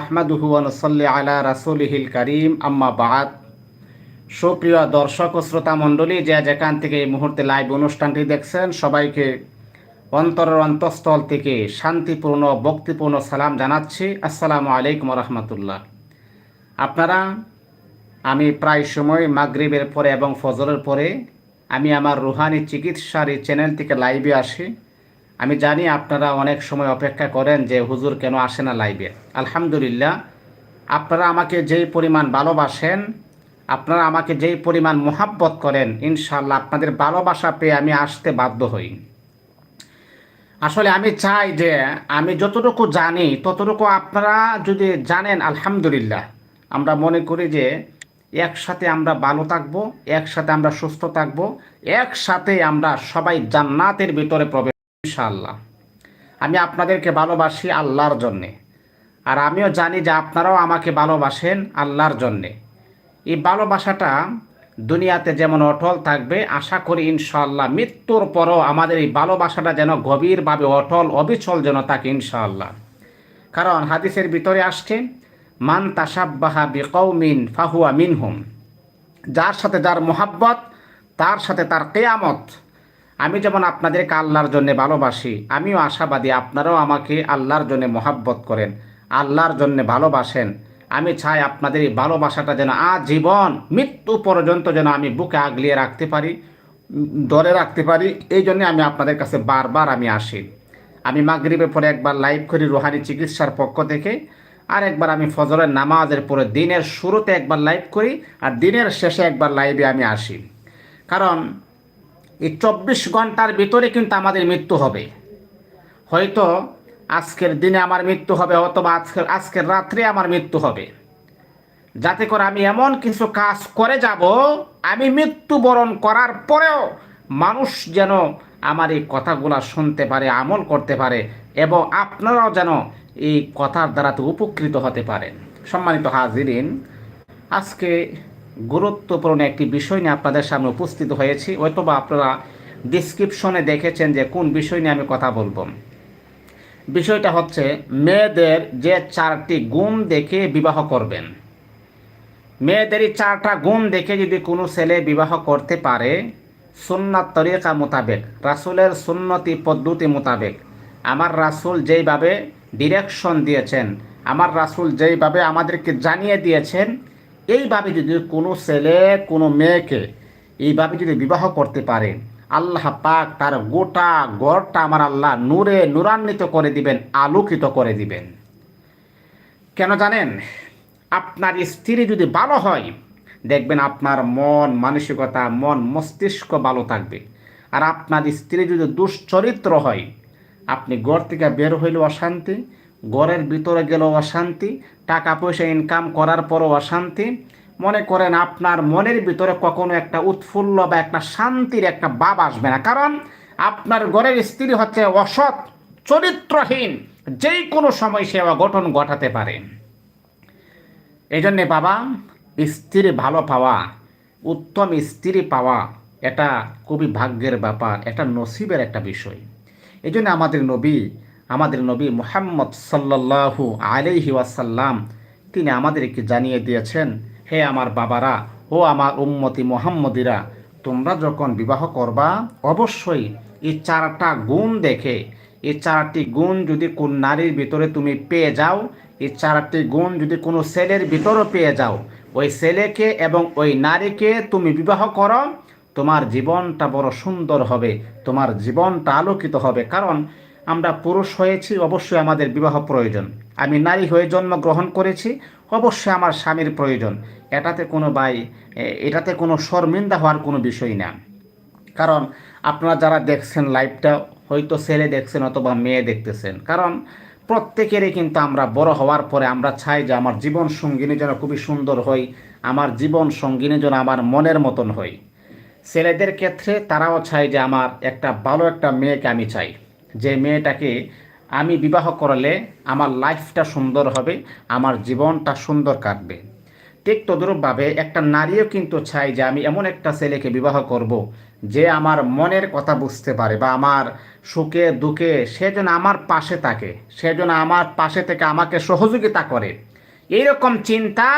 আহমাদুহু নসল্লি আলা রাসুলিহিল করিম, আম্মা বাদ। সুপ্রিয় দর্শক ও শ্রোতা মণ্ডলী, যে যেখান থেকে এই মুহূর্তে লাইভ অনুষ্ঠানটি দেখছেন, সবাইকে অন্তরের অন্তঃস্থল থেকে শান্তিপূর্ণ, ভক্তিপূর্ণ সালাম জানাচ্ছি। আসসালামু আলাইকুম রহমতুল্লাহ। আপনারা, আমি প্রায় সময় মাগরিবের পরে এবং ফজরের পরে, আমি আমার রুহানি চিকিৎসার এই চ্যানেল থেকে লাইভে আসি। আমি জানি আপনারা অনেক সময় অপেক্ষা করেন যে হুজুর কেন আসে না লাইভে। আলহামদুলিল্লাহ, আপনারা আমাকে যেই পরিমাণ ভালোবাসেন, আপনারা আমাকে যেই পরিমাণ মোহাব্বত করেন ইনশাল্লাহ আপনাদের ভালোবাসা পেয়ে আমি আসতে বাধ্য হই। আসলে আমি চাই যে আমি যতটুকু জানি, ততটুকু আপনারা যদি জানেন, আলহামদুলিল্লাহ, আমরা মনে করি যে একসাথে আমরা ভালো থাকব, একসাথে আমরা সুস্থ থাকব, একসাথে আমরা সবাই জান্নাতের ভিতরে প্রবেশ ইনশাআল্লাহ। আমি আপনাদেরকে ভালোবাসি আল্লাহর জন্যে। আর আমিও জানি যে আপনারাও আমাকে ভালোবাসেন আল্লাহর জন্যে। এই ভালোবাসাটা দুনিয়াতে যেমন অটল থাকবে, আশা করি ইনশাআল্লাহ মৃত্যুর পরও আমাদের এই ভালোবাসাটা যেন গভীরভাবে অটল, অবিচল যেন থাকে ইনশাআল্লাহ। কারণ হাদিসের ভিতরে আসছে, মান তাসাব্বাহা বিকৌমিন ফাহুয়া মিনহুম। যার সাথে যার মোহাব্বত, তার সাথে তার কেয়ামত আমি যেমন আপনাদেরকে আল্লাহর জন্য ভালোবাসি, আমিও আশাবাদী আপনারাও আমাকে আল্লাহর জন্য মহাব্বত করেন, আল্লাহর জন্য ভালোবাসেন। আমি চাই আপনাদের এই ভালোবাসাটা যেন আজীবন মৃত্যু পর্যন্ত যেন আমি বুকে আগলিয়ে রাখতে পারি, ধরে রাখতে পারি, এই জন্য আমি আপনাদের কাছে বারবার আমি আসি। আমি মাগরিবের পরে একবার লাইভ করি রুহানি চিকিৎসার পক্ষ থেকে, আর একবার আমি ফজরের নামাজের পরে দিনের শুরুতে একবার লাইভ করি, আর দিনের শেষে একবার লাইভে আমি আসি। কারণ এই চব্বিশ ঘণ্টার ভিতরে কিন্তু আমাদের মৃত্যু হবে। হয়তো আজকের দিনে আমার মৃত্যু হবে অথবা আজকের আজকের রাত্রে আমার মৃত্যু হবে। যাতে করে আমি এমন কিছু কাজ করে যাব, আমি মৃত্যুবরণ করার পরেও মানুষ যেন আমার এই কথাগুলো শুনতে পারে, আমল করতে পারে এবং আপনারাও যেন এই কথার দ্বারাতে উপকৃত হতে পারেন। সম্মানিত হাজিরিন, আজকে গুরুত্বপূর্ণ একটি বিষয় নিয়ে আপনাদের সামনে উপস্থিত হয়েছি। অথবা আপনারা ডিসক্রিপশনে দেখেছেন যে কোন বিষয় নিয়ে আমি কথা বলব। বিষয়টা হচ্ছে, মেয়েদের যে চারটি গুণ দেখে বিবাহ করবেন। মেয়েদেরই চারটা গুণ দেখে যদি কোনো ছেলে বিবাহ করতে পারে, সুন্নাত তরিকা মোতাবেক, রাসুলের সুন্নতি পদ্ধতি মোতাবেক, আমার রাসুল যেইভাবে ডিরেকশন দিয়েছেন, আমার রাসুল যেইভাবে আমাদেরকে জানিয়ে দিয়েছেন এইভাবে যদি কোনো ছেলে, কোনো মেয়েকে এইভাবে যদি বিবাহ করতে পারে, আল্লাহ পাক তার গোটা গড়টা আমার আল্লাহ নূরে নূরান্বিত করে দিবেন, আলোকিত করে দিবেন। কেন জানেন? আপনার স্ত্রী যদি ভালো হয়, দেখবেন আপনার মন, মানসিকতা, মন মস্তিষ্ক ভালো থাকবে। আর আপনার স্ত্রী যদি দুশ্চরিত্র হয়, আপনি ঘর থেকে বের হইলেও অশান্তি ঘরের ভিতরে গেলেও অশান্তি টাকা পয়সা ইনকাম করার পরও অশান্তি। মনে করেন আপনার মনের ভিতরে কখনো একটা উৎফুল্ল বা একটা শান্তির একটা ভাব আসবে না। কারণ আপনার ঘরের স্ত্রী হচ্ছে অসৎ, চরিত্রহীন যেই কোনো সময় সে অঘটন ঘটাতে পারে। এই জন্যে বাবা, স্ত্রী ভালো পাওয়া, উত্তম স্ত্রী পাওয়া, এটা খুবই ভাগ্যের ব্যাপার, এটা নসিবের একটা বিষয়। এই জন্য আমাদের নবী আমাদের নবী মোহাম্মদ সাল্লাল্লাহু আলাইহি ওয়াসাল্লাম, তিনি আমাদেরকে জানিয়ে দিয়েছেন, হে আমার বাবারা ও আমার উম্মতি মোহাম্মদিরা, তোমরা যখন বিবাহ করবা, অবশ্যই এই চারটা গুণ দেখে এই চারটি গুণ যদি কোন নারীর ভিতরে তুমি পেয়ে যাও এই চারটি গুণ যদি কোনো ছেলের ভিতরও পেয়ে যাও, ওই ছেলেকে এবং ওই নারীকে তুমি বিবাহ করো, তোমার জীবনটা বড় সুন্দর হবে, তোমার জীবনটা আলোকিত হবে। কারণ আমরা পুরুষ হয়েছি, অবশ্যই আমাদের বিবাহ প্রয়োজন। আমি নারী হয়ে জন্মগ্রহণ করেছি, অবশ্যই আমার স্বামীর প্রয়োজন। এটাতে কোনো বাই এটাতে কোনো শর্মিন্দা হওয়ার কোনো বিষয় না। কারণ আপনারা যারা দেখছেন লাইভটা, হয়তো ছেলে দেখছেন অথবা মেয়ে দেখতেছেন। কারণ প্রত্যেকেরই কিন্তু আমরা বড় হওয়ার পরে আমরা চাই যে আমার জীবন সঙ্গিনী যেন খুবই সুন্দর হয়, আমার জীবন সঙ্গিনী যেন আমার মনের মতন হয়। ছেলেদের ক্ষেত্রে তারাও চায় যে আমার একটা ভালো একটা মেয়েকে আমি চাই। যে মেয়েটাকে আমি বিবাহ করলে আমার লাইফটা সুন্দর হবে, আমার জীবনটা সুন্দর কাটবে ঠিক তদ্রূপভাবে একটা নারীও কিন্তু চাই যে আমি এমন একটা ছেলেকে বিবাহ করব যে আমার মনের কথা বুঝতে পারে বা আমার সুখে দুঃখে সে যেন আমার পাশে থাকে, সে যেন আমার পাশে থেকে আমাকে সহযোগিতা করে এইরকম চিন্তা,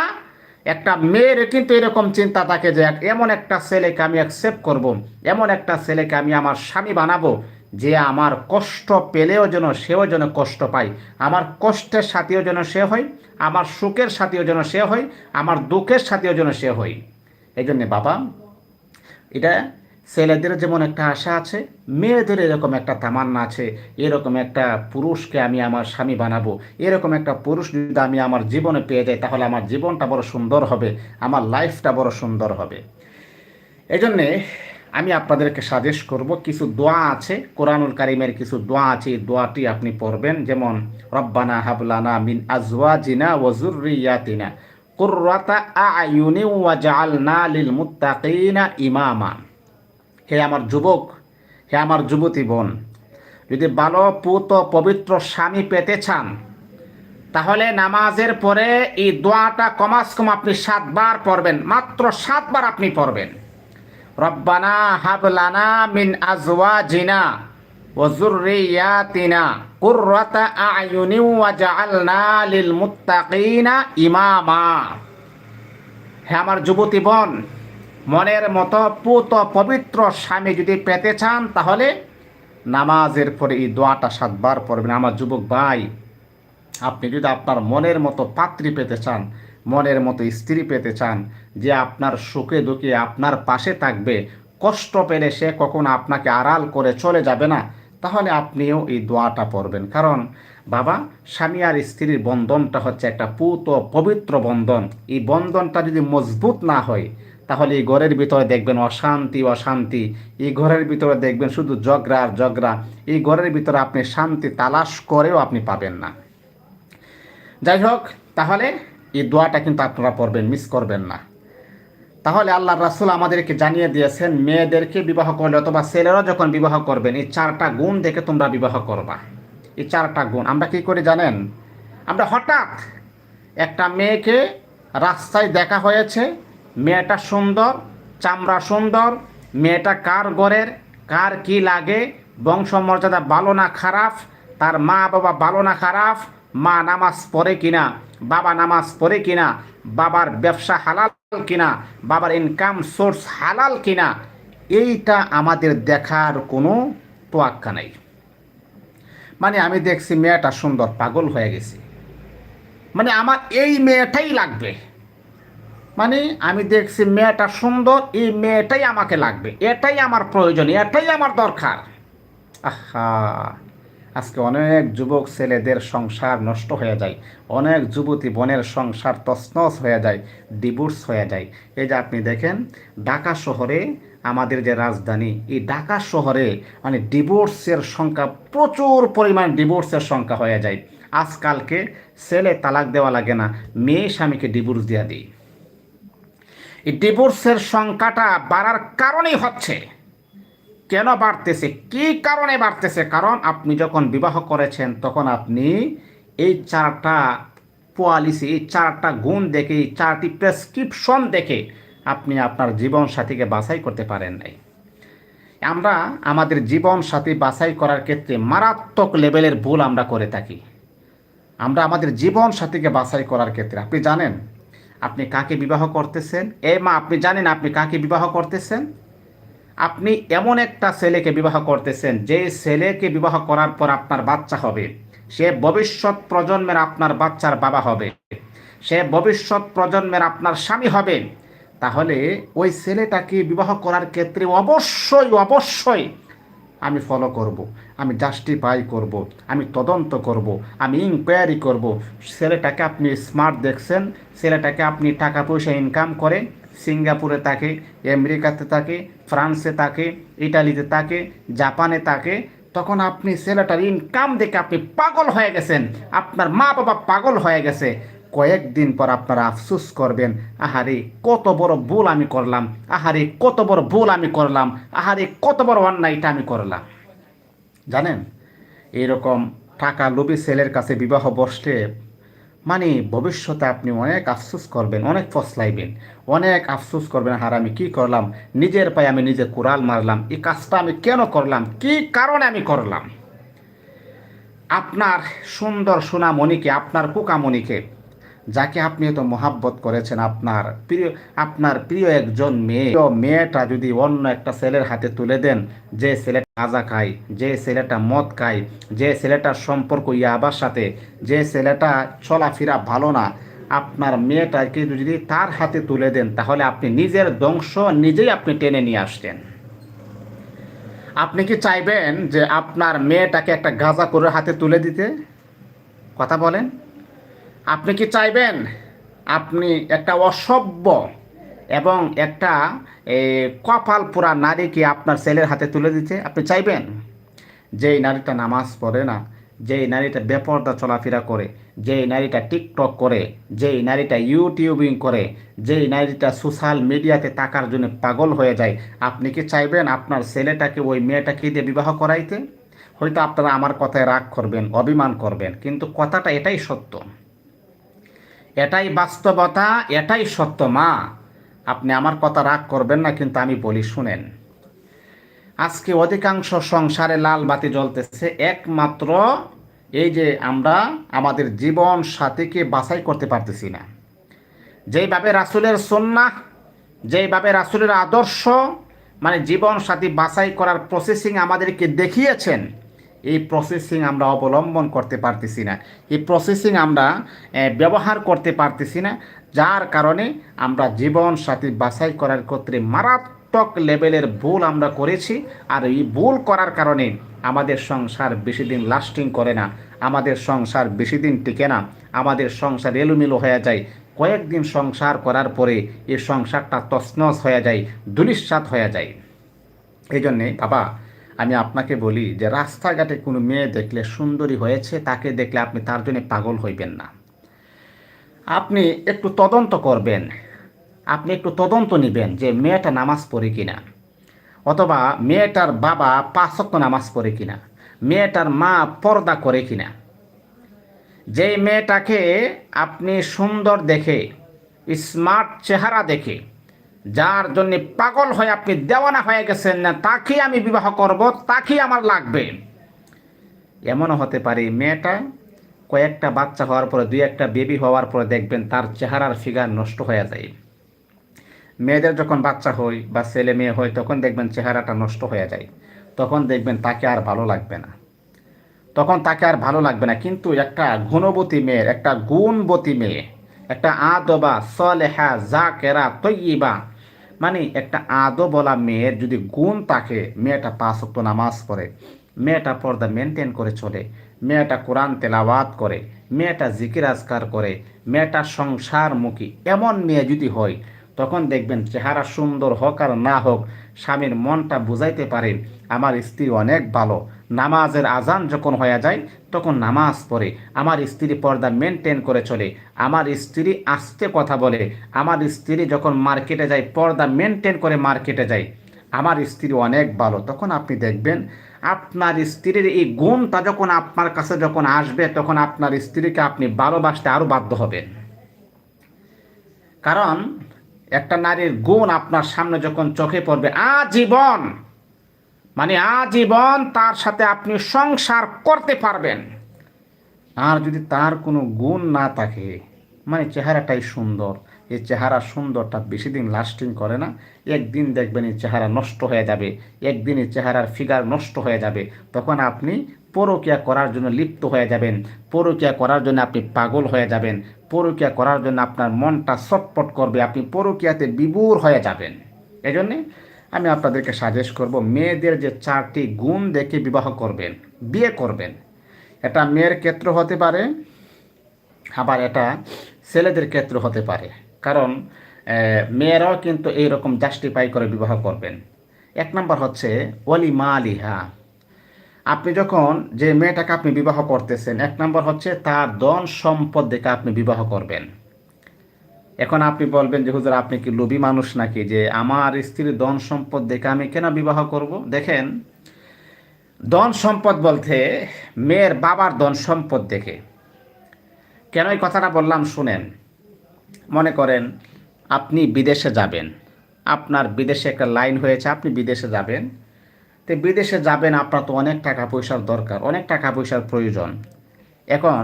একটা মেয়ের কিন্তু এরকম চিন্তা থাকে যে এমন একটা ছেলেকে আমি অ্যাকসেপ্ট করব। এমন একটা ছেলেকে আমি আমার স্বামী বানাবো যে আমার কষ্ট পেলেও যেন সেও যেন কষ্ট পায়। আমার কষ্টের সাথেও যেন সে হয়, আমার সুখের সাথেও যেন সে হয়, আমার দুঃখের সাথেও যেন সে হয়। এই জন্যে বাবা, এটা ছেলেদের যেমন একটা আশা আছে, মেয়েদের এরকম একটা তামান্না আছে, এরকম একটা পুরুষকে আমি আমার স্বামী বানাবো, এরকম একটা পুরুষ যদি আমি আমার জীবনে পেয়ে যাই, তাহলে আমার জীবনটা বড় সুন্দর হবে, আমার লাইফটা বড় সুন্দর হবে। এই জন্যে আমি আপনাদেরকে সাজেস্ট করব, কিছু দোয়া আছে, কোরআনুল কারিমের কিছু দোয়া আছে, এই দোয়াটি আপনি পড়বেন। যেমন, রব্বানা হাবলানা মিন আজওয়াজিনা ওয়াজুররিয়াতিনা কুররাতা আয়ুনি ওয়াজআলনা লিল মুত্তাকিনা ইমামা। হে আমার যুবক, হে আমার যুবতী বোন, যদি ভালো পুত পবিত্র স্বামী পেতে চান, তাহলে নামাজের পরে এই দোয়াটা কমাস কম আপনি সাতবার পড়বেন, মাত্র সাতবার আপনি পড়বেন। রব্বানা হাবলানা মিন আজওয়াজিনা ওয়া যুররিয়াতিনা কুররাতা আয়ুনি ওয়াজআলনা লিল মুত্তাকিনা ইমামা। হে আমার যুবতী বোন, মনের মতো পুত পবিত্র স্বামী যদি পেতে চান, তাহলে নামাজের পরে এই দোয়াটা সাতবার পড়বেন। আমার যুবক ভাই, আপনি যদি আপনার মনের মতো পাত্রী পেতে চান মনের মতো স্ত্রী পেতে চান যে আপনার সুখে দুঃখে আপনার পাশে থাকবে, কষ্ট পেলে সে কখনো আপনাকে আড়াল করে চলে যাবে না? তাহলে আপনিও এই দোয়াটা পড়বেন। কারণ বাবা, স্বামী আর স্ত্রীর বন্ধনটা হচ্ছে একটা পুত পবিত্র বন্ধন। এই বন্ধনটা যদি মজবুত না হয়, তাহলে এই ঘরের ভিতরে দেখবেন অশান্তি অশান্তি। এই ঘরের ভিতরে দেখবেন শুধু ঝগড়া আর ঝগড়া। এই ঘরের ভিতরে আপনি শান্তি তালাশ করেও আপনি পাবেন না। যাই হোক, তাহলে এই দোয়াটা কিন্তু আপনারা পড়বেন মিস করবেন না। তাহলে আল্লাহ রাসুল আমাদেরকে জানিয়ে দিয়েছেন, মেয়েদেরকে বিবাহ করলে অথবা ছেলেরা যখন বিবাহ করবেন, এই চারটা গুণ দেখে তোমরা বিবাহ করবা। এই চারটা গুণ। আমরা কি করে জানেন? আমরা হঠাৎ একটা মেয়েকে রাস্তায় দেখা হয়েছে, মেয়েটা সুন্দর, চামড়া সুন্দর, মেয়েটা কার গড়ের, কার কি লাগে, বংশমর্যাদা ভালো না খারাপ, তার মা বাবা ভালো না খারাপ, মা নামাজ পড়ে কিনা বাবা নামাজ পড়ে কিনা, বাবার ব্যবসা হালাল কিনা, বাবার ইনকাম সোর্স হালাল কিনা, এইটা আমাদের দেখার কোনো তোয়াক্কা নাই। মানে আমি দেখছি মেয়েটা সুন্দর পাগল হয়ে গেছে। মানে আমার এই মেয়েটাই লাগবে। মানে আমি দেখছি মেয়েটা সুন্দর, এই মেয়েটাই আমাকে লাগবে। এটাই আমার প্রয়োজন, এটাই আমার দরকার। আহা! আজকে অনেক যুবক ছেলেদের সংসার নষ্ট হয়ে যায়। অনেক যুবতী বোনের সংসার তছনছ হয়ে যায় ডিভোর্স হয়ে যায়। এই যে আপনি দেখেন, ঢাকা শহরে আমাদের যে রাজধানী, এই ঢাকা শহরে মানে ডিভোর্সের সংখ্যা প্রচুর পরিমাণ ডিভোর্সের সংখ্যা হয়ে যায়। আজকালকে ছেলে তালাক দেওয়া লাগে না, মেয়ে স্বামীকে ডিভোর্স দেওয়া দিই। এই ডিভোর্সের সংখ্যাটা বাড়ার কারণেই হচ্ছে। কেন বাড়তেছে? কি কারণে বাড়তেছে? কারণ আপনি যখন বিবাহ করেছেন, তখন আপনি এই চারটা পলিসি এই চারটা গুণ দেখে, এই চারটি প্রেসক্রিপশন দেখে আপনি আপনার জীবন সাথীকে বাছাই করতে পারেন নাই। আমরা আমাদের জীবন সাথী বাছাই করার ক্ষেত্রে মারাত্মক লেভেলের ভুল আমরা করে থাকি। আমরা আমাদের জীবন সাথীকে বাছাই করার ক্ষেত্রে, আপনি জানেন? আপনি কাকে বিবাহ করতেছেন? এ মা, আপনি জানেন আপনি কাকে বিবাহ করতেছেন? আপনি এমন একটা ছেলেকে বিবাহ করতেছেন, যে ছেলেকে বিবাহ করার পর আপনার বাচ্চা হবে সে ভবিষ্যৎ প্রজন্মের আপনার বাচ্চার বাবা হবে সে ভবিষ্যৎ প্রজন্মের আপনার স্বামী হবে তাহলে ওই ছেলেটাকে বিবাহ করার ক্ষেত্রে অবশ্যই অবশ্যই আমি ফলো করব। আমি জাস্টিফাই করব। আমি তদন্ত করব। আমি ইনকোয়ারি করব। ছেলেটাকে আপনি স্মার্ট দেখছেন, ছেলেটাকে আপনি টাকা পয়সা ইনকাম করে সিঙ্গাপুরে থাকে, আমেরিকাতে থাকে, ফ্রান্সে থাকে, ইটালিতে থাকে, জাপানে থাকে, তখন আপনি ছেলেটার ইনকাম দেখে আপনি পাগল হয়ে গেছেন। আপনার মা বাবা পাগল হয়ে গেছে। কয়েকদিন পর আপনারা আফসুস করবেন, আহারে, কত বড় ভুল আমি করলাম, আহারে, কত বড় ভুল আমি করলাম, আহারে, কত বড় অন্যায়টা আমি করলাম। জানেন, এরকম টাকা লোভী ছেলের কাছে বিবাহ বসলে মানে ভবিষ্যতে আপনি অনেক আফসোস করবেন, অনেক ফসলাইবেন। অনেক আফসোস করবেন, হার আমি কী করলাম? নিজের পায়ে আমি নিজে কোরাল মারলাম, এই কাজটা আমি কেন করলাম? কি কারণে আমি করলাম? আপনার সুন্দর সোনামণিকে, আপনার কুকামণিকে যাকে আপনি এত মহাব্বত করেছেন, আপনার প্রিয় আপনার প্রিয় একজন মেয়ে। মেয়েটা যদি অন্য একটা ছেলের হাতে তুলে দেন, যে ছেলেটা গাঁজা খায়, যে ছেলেটা মদ খায়, যে ছেলেটার সম্পর্ক ইয়াবার সাথে, যে ছেলেটা চলাফেরা ভালো না, আপনার মেয়েটাকে যদি তার হাতে তুলে দেন, তাহলে আপনি নিজের ধ্বংস নিজেই আপনি টেনে নিয়ে আসতেন। আপনি কি চাইবেন যে আপনার মেয়েটাকে একটা গাঁজা করে হাতে তুলে দিতে? কথা বলেন। আপনি কি চাইবেন? আপনি একটা অসভ্য এবং একটা কপাল পোড়া নারীকে আপনার ছেলের হাতে তুলে দিতে আপনি চাইবেন? যেই নারীটা নামাজ পড়ে না, যেই নারীটা বেপর্দা চলাফেরা করে, যেই নারীটা টিকটক করে, যেই নারীটা ইউটিউবিং করে, যেই নারীটা সোশ্যাল মিডিয়াতে টাকার জন্য পাগল হয়ে যায়, আপনি কি চাইবেন আপনার ছেলেটাকে ওই মেয়েটাকে দিয়ে বিবাহ করাইতে? হয়তো আপনারা আমার কথায় রাগ করবেন, অভিমান করবেন, কিন্তু কথাটা এটাই সত্য। এটাই বাস্তবতা, এটাই সত্য, মা। আপনি আমার কথা রাগ করবেন না, কিন্তু আমি বলি, শুনেন। আজকে অধিকাংশ সংসারে লাল বাতি জ্বলতেছে, একমাত্র এই যে আমরা আমাদের জীবন সাথীকে বাছাই করতে পারতেছি না। যেইভাবে রাসুলের সন্না যেইভাবে রাসুলের আদর্শ মানে জীবন সাথী বাছাই করার প্রসেসিং আমাদেরকে দেখিয়েছেন এই প্রসেসিং আমরা অবলম্বন করতে পারতেছি না। এই প্রসেসিং আমরা ব্যবহার করতে পারতেছি না, যার কারণে আমরা জীবন সাথী বাছাই করার ক্ষেত্রে মারাত্মক লেভেলের ভুল আমরা করেছি, আর এই ভুল করার কারণে আমাদের সংসার বেশি দিন লাস্টিং করে না, আমাদের সংসার বেশি দিন টিকে না, আমাদের সংসার এলোমেলো হয়ে যায়। কয়েকদিন সংসার করার পরে এই সংসারটা তছনছ হয়ে যায় দুলিশ্বাত হয়ে যায়। এই জন্যে বাবা আমি আপনাকে বলি যে, রাস্তাঘাটে কোনো মেয়ে দেখলে সুন্দরী হয়েছে, তাকে দেখলে আপনি তার জন্য পাগল হইবেন না। আপনি একটু তদন্ত করবেন। আপনি একটু তদন্ত নেবেন যে মেয়েটা নামাজ পড়ে কিনা। অথবা মেয়েটার বাবা পাঁচক্য নামাজ পড়ে কিনা। মেয়েটার মা পর্দা করে কিনা। যেই মেয়েটাকে আপনি সুন্দর দেখে, স্মার্ট চেহারা দেখে যার জন্য পাগল হয়ে আপনি দেওয়ানা হয়ে গেছেন না তাকেই আমি বিবাহ করব তাকেই আমার লাগবে। এমনও হতে পারে মেয়েটা কয়েকটা বাচ্চা হওয়ার পরে, দুই একটা বেবি হওয়ার পরে দেখবেন তার চেহারার ফিগার নষ্ট হয়ে যায়। মেয়েদের যখন বাচ্চা হয় বা ছেলে মেয়ে হয়, তখন দেখবেন চেহারাটা নষ্ট হয়ে যায়। তখন দেখবেন তাকে আর ভালো লাগবে না। তখন তাকে আর ভালো লাগবে না। কিন্তু একটা গুণবতী মেয়ের একটা গুণবতী মেয়ে, একটা আদবা, সলেহা, জাকেরা তৈবা মানে একটা আদো বলা মেয়ের যদি গুণ থাকে, মেয়েটা পাঁচ ওয়াক্ত নামাজ পড়ে, মেয়েটা পর্দা মেনটেন করে চলে, মেয়েটা কোরআন তেলাওয়াত করে, মেয়েটা জিকির আজকার করে, মেয়েটা সংসারমুখী এমন মেয়ে যদি হয়, তখন দেখবেন চেহারা সুন্দর হোক আর না হোক, স্বামীর মনটা বুঝাইতে পারে, আমার স্ত্রী অনেক ভালো নামাজের আজান যখন হয়ে যায়, তখন নামাজ পড়ে। আমার স্ত্রী পর্দা মেনটেন করে চলে। আমার স্ত্রী আস্তে কথা বলে। আমার স্ত্রী যখন মার্কেটে যায়, পর্দা মেনটেন করে মার্কেটে যায়। আমার স্ত্রী অনেক ভালো। তখন আপনি দেখবেন, আপনার স্ত্রীর এই গুণটা যখন আপনার কাছে যখন আসবে, তখন আপনার স্ত্রীকে আপনি ভালোবাসতে আরও বাধ্য হবেন। কারণ একটা নারীর গুণ আপনার সামনে যখন চোখে পড়বে, আজীবন মানে আজীবন তার সাথে আপনি সংসার করতে পারবেন। আর যদি তার কোনো গুণ না থাকে মানে চেহারাটাই সুন্দর, এই চেহারা সুন্দরটা বেশি দিন লাস্টিং করে না, একদিন দেখবেন এই চেহারা নষ্ট হয়ে যাবে, একদিন এই চেহারার ফিগার নষ্ট হয়ে যাবে, তখন আপনি পরকিয়া করার জন্য লিপ্ত হয়ে যাবেন, পরকিয়া করার জন্য আপনি পাগল হয়ে যাবেন, পরকিয়া করার জন্য আপনার মনটা ছটপট করবে, আপনি পরকিয়াতে বিবুর হয়ে যাবেন। এই জন্যে আমি আপনাদেরকে সাজেস্ট করব, মেয়েদের যে চারটি গুণ দেখে বিবাহ করবেন, বিয়ে করবেন। এটা মেয়ের ক্ষেত্র হতে পারে, আবার এটা ছেলেদের ক্ষেত্র হতে পারে। কারণ মেয়েরাও কিন্তু এইরকম জাস্টিফাই করে বিবাহ করবেন। এক নম্বর হচ্ছে অলি মা আলিহা আপনি যখন যে মেয়েটাকে আপনি বিবাহ করতেছেন, এক নম্বর হচ্ছে তার ধন সম্পদ দেখে আপনি বিবাহ করবেন। এখন আপনি বলবেন যে, হুজুর, আপনি কি লোভী মানুষ নাকি? যে আমার স্ত্রীর ধন সম্পদ দেখে আমি কেন বিবাহ করব? দেখেন, ধন সম্পদ বলতে মেয়ের বাবার ধন সম্পদ দেখে। কেন এই কথাটা বললাম? শুনেন, মনে করেন আপনি বিদেশে যাবেন, আপনার বিদেশে একটা লাইন হয়েছে, আপনি বিদেশে যাবেন। তো বিদেশে যাবেন আপনার তো অনেক টাকা পয়সার দরকার, অনেক টাকা পয়সার প্রয়োজন। এখন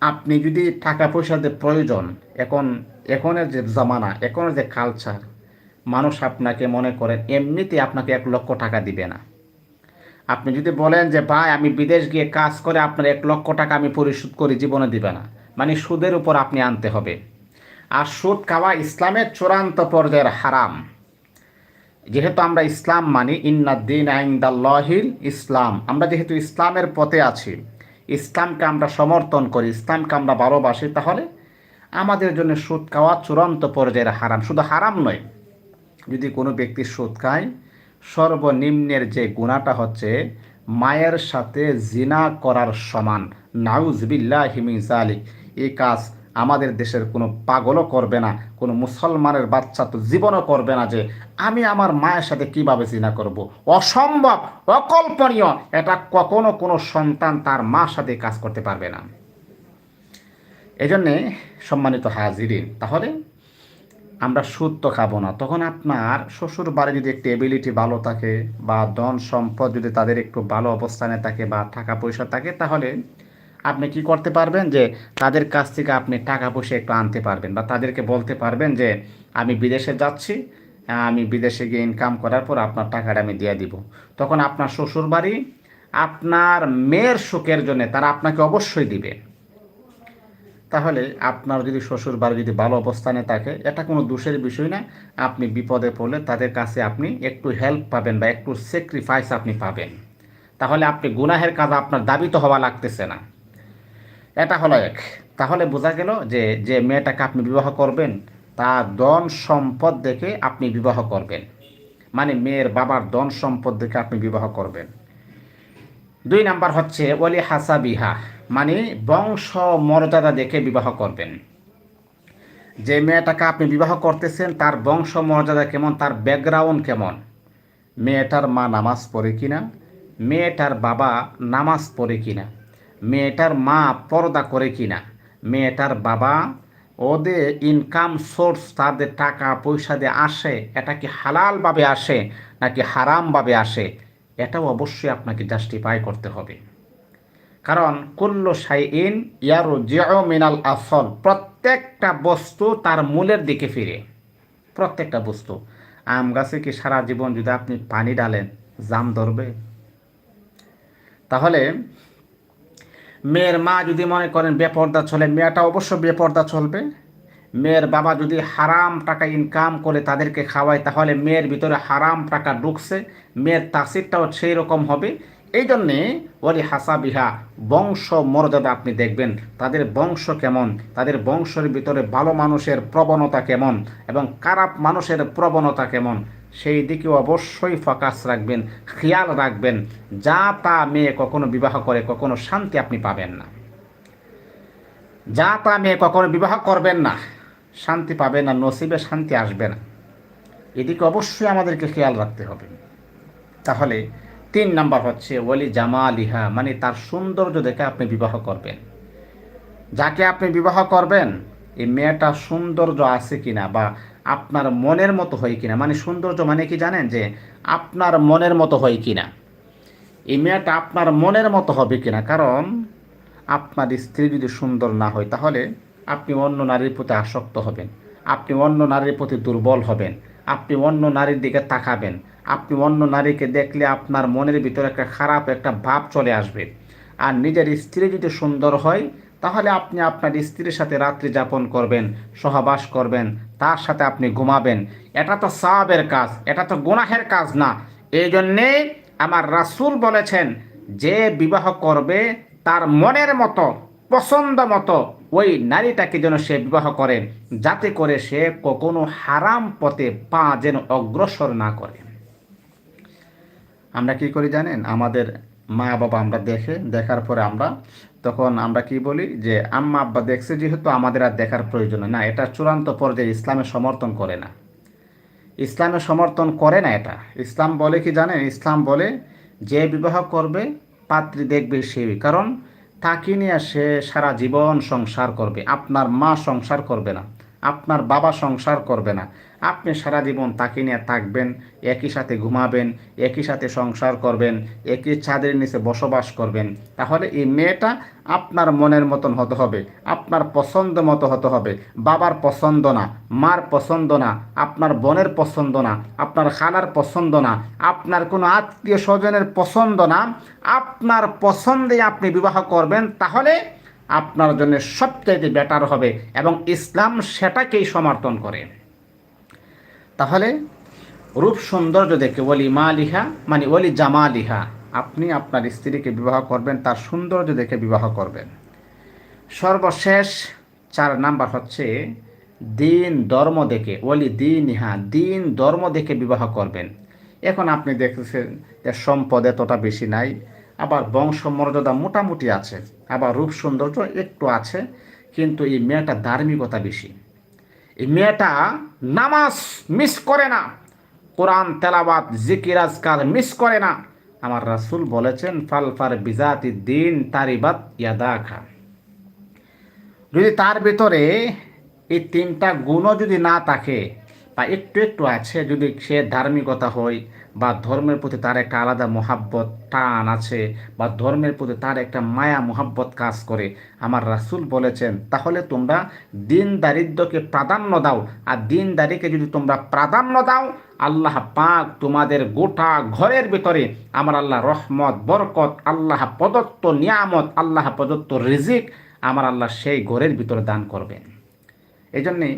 আপনি যদি টাকা পয়সার যে প্রয়োজন, এখন, এখনের যে জামানা, এখনের যে কালচার মানুষ আপনাকে মনে করেন এমনিতে আপনাকে এক লক্ষ টাকা দিবে না। আপনি যদি বলেন যে, ভাই, আমি বিদেশ গিয়ে কাজ করে আপনার এক লক্ষ টাকা আমি পরিশোধ করি, জীবনে দিবে না। মানে সুদের উপর আপনি আনতে হবে। আর সুদ খাওয়া ইসলামের চূড়ান্ত পর্যায়ের হারাম। যেহেতু আমরা ইসলাম মানি ইন্নাদ্দিন আইন্দাল্লাহিল ইসলাম। আমরা যেহেতু ইসলামের পথে আছি ইসলামকে আমরা সমর্থন করি, ইসলামকে আমরা ভালোবাসি, তাহলে আমাদের জন্য সুদ খাওয়া চূড়ান্ত পর্যায়ের হারাম। শুধু হারাম নয়, যদি কোনো ব্যক্তি সুদ খায়, সর্বনিম্নের যে গুণাটা হচ্ছে মায়ের সাথে জিনা করার সমান। নাউজবিল্লাহ হিমিজ আলিক এই কাজ আমাদের দেশের কোনো পাগলও করবে না, কোনো মুসলমানের বাচ্চা তো জীবনও করবে না যে আমি আমার মায়ের সাথে কীভাবে জিনা করব। অসম্ভব, অকল্পনীয়, এটা কখনো কোনো সন্তান তার মার সাথে কাজ করতে পারবে না এজন্যে সম্মানিত হাজিরিন, তাহলে আমরা সুদ তো খাব না, তখন আপনার শ্বশুর বাড়ি যদি একটু এবিলিটি ভালো থাকে বা ধন সম্পদ যদি তাদের একটু ভালো অবস্থানে থাকে বা টাকা পয়সা থাকে, তাহলে আপনি কি করতে পারবেন? যে তাদের কাছ থেকে আপনি টাকা পয়সা একটু আনতে পারবেন বা তাদেরকে বলতে পারবেন যে, আমি বিদেশে যাচ্ছি, আমি বিদেশে গিয়ে ইনকাম করার পর আপনার টাকাটা আমি দিয়ে দিব। তখন আপনার শ্বশুর বাড়ি আপনার মেয়ের সুখের জন্য তারা আপনাকে অবশ্যই দিবে। তাহলে আপনার যদি শ্বশুর বাড়ি যদি ভালো অবস্থানে থাকে, এটা কোনো দোষের বিষয় না। আপনি বিপদে পড়লে তাদের কাছে আপনি একটু হেল্প পাবেন বা একটু স্যাক্রিফাইস আপনি পাবেন। তাহলে আপনি গুনাহের কাজ আপনার দাবি তো হওয়া লাগতেছে না। এটা হলো এক। তাহলে বোঝা গেল যে যে মেয়েটাকে আপনি বিবাহ করবেন তার ধন সম্পদ দেখে আপনি বিবাহ করবেন। মানে মেয়ের বাবার ধন সম্পদ দেখে আপনি বিবাহ করবেন। দুই নাম্বার হচ্ছে ওলি হাসা বিহা মানে বংশ মর্যাদা দেখে বিবাহ করবেন। যে মেয়েটাকে আপনি বিবাহ করতেছেন তার বংশ মর্যাদা কেমন? তার ব্যাকগ্রাউন্ড কেমন? মেয়েটার মা নামাজ পড়ে কিনা? মেয়েটার বাবা নামাজ পড়ে কিনা? মেয়েটার মা পর্দা করে কিনা? মেয়েটার বাবা, ওদের ইনকাম সোর্স তাদের টাকা পয়সা দিয়ে আসে, এটা কি হালালভাবে আসে নাকি হারামভাবে আসে? এটাও অবশ্যই আপনাকে জাস্টিফাই করতে হবে। কারণ, কুল্ল ইন ইয়ারু জিও মিনাল আসল, প্রত্যেকটা বস্তু তার মূলের দিকে ফিরে। প্রত্যেকটা বস্তু। আম গাছে কি সারা জীবন যদি আপনি পানি ডালেন, জাম ধরবে? তাহলে মেয়ের মা যদি মনে করেন বেপর্দা চলে, মেয়েটা অবশ্য বেপর্দা চলবে। মেয়ের বাবা যদি হারাম টাকা ইনকাম করে তাদেরকে খাওয়ায়, তাহলে মেয়ের ভিতরে হারাম টাকা ঢুকছে, মেয়ের তাসিরটাও সেই রকম হবে। এই জন্যে ওলি হাসা বিহা বংশ মর্যাদা আপনি দেখবেন, তাদের বংশ কেমন, তাদের বংশের ভিতরে ভালো মানুষের প্রবণতা কেমন, এবং খারাপ মানুষের প্রবণতা কেমন। সেই দিকে অবশ্যই ফোকাস রাখবেন, খেয়াল রাখবেন, যা তা মেয়ে কখনো বিবাহ করে, কখনো শান্তি আপনি পাবেন না। যা তা মেয়ে কখনো বিবাহ করবেন না, শান্তি পাবেন না, নসিবে শান্তি আসবে না। এদিকে অবশ্যই আমাদেরকে খেয়াল রাখতে হবে। তাহলে তিন নাম্বার হচ্ছে ওলি জামা লিহা মানে তার সৌন্দর্য দেখে আপনি বিবাহ করবেন। যাকে আপনি বিবাহ করবেন, এই মেয়েটা সৌন্দর্য আছে কিনা বা আপনার মনের মতো হয় কিনা? মানে সৌন্দর্য মানে কি জানেন যে আপনার মনের মতো হয় কিনা? এই মেয়েটা আপনার মনের মতো হবে কিনা? কারণ আপনার স্ত্রী যদি সুন্দর না হয়, তাহলে আপনি অন্য নারীর প্রতি আসক্ত হবেন। আপনি অন্য নারীর প্রতি দুর্বল হবেন। আপনি অন্য নারীর দিকে তাকাবেন। আপনি অন্য নারীকে দেখলে আপনার মনের ভিতরে একটা খারাপ একটা ভাব চলে আসবে। আর নিজের স্ত্রী যদি সুন্দর হয় তাহলে আপনি আপনার স্ত্রীর সাথে রাত্রি যাপন করবেন, সহবাস করবেন, তার সাথে আপনি ঘুমাবেন। এটা তো সাবের কাজ, এটা তো গুনাহের কাজ না। এই জন্যে আমার রাসুল বলেছেন, যে বিবাহ করবে তার মনের মতো, পছন্দ মতো, ওই নারীটাকে যেন সে বিবাহ করে, যাতে করে সে কখনো হারাম পথে পা যেন অগ্রসর না করে। আমরা কি করি জানেন? আমাদের মা বাবা আমরা দেখে, দেখার পরে আমরা তখন আমরা কি বলি? যে, আম্মা, আব্বা, দেখছে যেহেতু আমাদের আর দেখার প্রয়োজন না, এটা চূড়ান্ত পর্যায়ে ইসলামে সমর্থন করে না। ইসলামে সমর্থন করে না এটা। ইসলাম বলে কি জানেন? ইসলাম বলে, যে বিবাহ করবে, পাত্রী দেখবে সেই কারণ তাকে নিয়ে সে সারা জীবন সংসার করবে। আপনার মা সংসার করবে না, আপনার বাবা সংসার করবে না। আপনি সারা জীবন তাকে নিয়ে থাকবেন, একই সাথে ঘুমাবেন, একই সাথে সংসার করবেন, একই ছাদের নিচে বসবাস করবেন, তাহলে এই মেয়েটা আপনার মনের মতন হতে হবে, আপনার পছন্দ মতো হতে হবে। বাবার পছন্দ না, মার পছন্দ না, আপনার বোনের পছন্দ না, আপনার খালার পছন্দ না, আপনার কোনো আত্মীয় স্বজনের পছন্দ না, আপনার পছন্দে আপনি বিবাহ করবেন, তাহলে আপনার জন্য সবচাইতে বেটার হবে এবং ইসলাম সেটাকেই সমর্থন করে। তাহলে রূপ সৌন্দর্য দেখে, ওলি মা লিহা মানে ওলি জামা লিহা আপনি আপনার স্ত্রীকে বিবাহ করবেন, তার সৌন্দর্য দেখে বিবাহ করবেন। সর্বশেষ চার নাম্বার হচ্ছে দিন ধর্ম দেখে, ওলি দিন ইহা দিন ধর্ম দেখে বিবাহ করবেন। এখন আপনি দেখতেছেন যে সম্পদ এতটা বেশি নাই, আবার বংশ মর্যাদা মোটামুটি আছে, আবার রূপ সৌন্দর্য একটু আছে, কিন্তু এই মেয়েটা ধার্মিকতা বেশি। এই মেয়েটা নামাজ মিস করে না। কোরআন তেলাবাদ জিকির আজকার মিস করে না। আমার রাসুল বলেছেন ফালফার বিজাতি দিন তারিবাত ইয়াদা খা যদি তার ভিতরে এই তিনটা গুণও যদি না থাকে বা একটু একটু আছে, যদি সে ধার্মিকতা হয় বা ধর্মের প্রতি তার একটা আলাদা মহাব্বত টান আছে বা ধর্মের প্রতি তার একটা মায়া, মহাব্বত কাজ করে। আমার রাসূল বলেছেন, তাহলে তোমরা দিন দারিদ্রকে প্রাধান্য দাও আর দিন দারিকে যদি তোমরা প্রাধান্য দাও, আল্লাহ পাক তোমাদের গোটা ঘরের ভিতরে আমার আল্লাহ রহমত, বরকত, আল্লাহ প্রদত্ত নিয়ামত, আল্লাহ প্রদত্ত রিজিক আমার আল্লাহ সেই ঘরের ভিতরে দান করবেন। এই জন্যে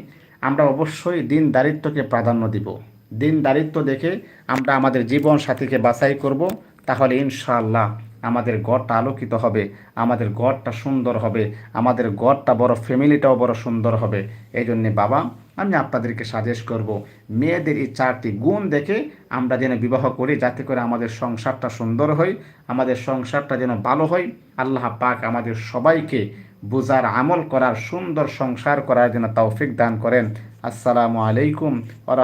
আমরা অবশ্যই দিন দারিদ্রকে প্রাধান্য দিব। দিন দারিদ্র দেখে আমরা আমাদের জীবন সাথীকে বাছাই করব, তাহলে ইনশাআল্লাহ আমাদের গড়টা আলোকিত হবে, আমাদের গড়টা সুন্দর হবে, আমাদের গড়টা বড় ফ্যামিলিটাও বড় সুন্দর হবে। এই জন্যে বাবা, আমি আপনাদেরকে সাজেস্ট করব, মেয়েদের এই চারটি গুণ দেখে আমরা যেন বিবাহ করি, যাতে করে আমাদের সংসারটা সুন্দর হয়, আমাদের সংসারটা যেন ভালো হয়। আল্লাহ পাক আমাদের সবাইকে বোঝার, আমল করার, সুন্দর সংসার করার যেন তৌফিক দান করেন। আসসালামু আলাইকুম